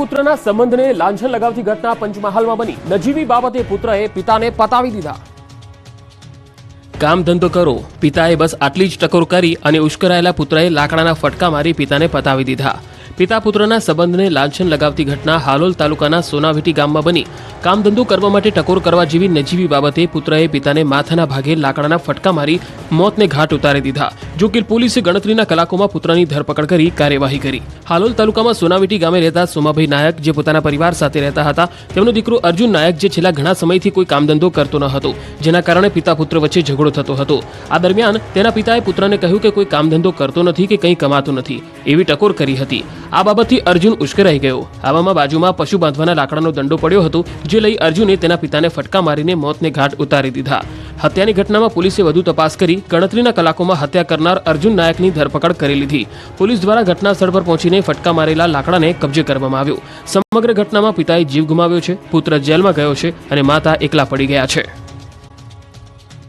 પુત્રના સંબંધને લાંછન લગાવતી ઘટના પંચમહાલમાં બની. નજીવી બાબતે પુત્રએ પિતાને પતાવી દીધા. કામ ધંધો કરો. પિતાએ બસ આટલી જ ટકોર કરી અને ઉશ્કરાયેલા પુત્રએ લાકડાના ફટકા મારી પિતાને પતાવી દીધા. પિતા પુત્રના સંબંધને લાંછન લગાવતી ઘટના હાલોલ તાલુકાના સોનાવેટી ગામમાં બની. કામ ધંધો કરવા માટે ટકોર કરવા જેવી નજીવી બાબતે પુત્રએ પિતાને માથાના ભાગે લાકડાના ફટકા મારી મોતને ઘાટ ઉતારી દીધા. જો કે પોલીસે ગણતરીના કલાકોમાં પુત્રની ધરપકડ કરી કાર્યવાહી કરી. હાલોલ તાલુકામાં સોનાવીટી ગામે રહેતા સોમાભાઈ નાયક, જે પોતાના પરિવાર સાથે રહેતા હતા, તેમનો દીકરો અર્જુન નાયક, જે છેલ્લા ઘણા સમયથી કોઈ કામધંધો કરતો ન હતો, જેના કારણે પિતા પુત્ર વચ્ચે ઝઘડો થતો હતો. આ દરમિયાન તેના પિતાએ પુત્રને કહ્યું કે કોઈ કામધંધો કરતો નથી કે કંઈ કમાતો નથી, એવી ટકોર કરી હતી. આ બાબતથી અર્જુન ઉશ્કેરાઈ ગયો. આવામાં બાજુમાં પશુ બાંધવાના લાકડાનો દંડો પડ્યો હતો, જે લઈ અર્જુને તેના પિતાને ફટકા મારીને મોતને ઘાટ ઉતારી દીધા. હત્યાની ઘટનામાં પોલીસે વધુ તપાસ કરી ગણતરીના કલાકોમાં હત્યા કરનાર અર્જુન નાયકની ધરપકડ કરી લીધી. પોલીસ દ્વારા ઘટના સ્થળ પર પહોંચીને ફટકા મારેલા લાકડાને કબજે કરવામાં આવ્યો. સમગ્ર ઘટનામાં પિતાએ જીવ ગુમાવ્યો છે, પુત્ર જેલમાં ગયો છે અને માતા એકલા પડી ગયા છે.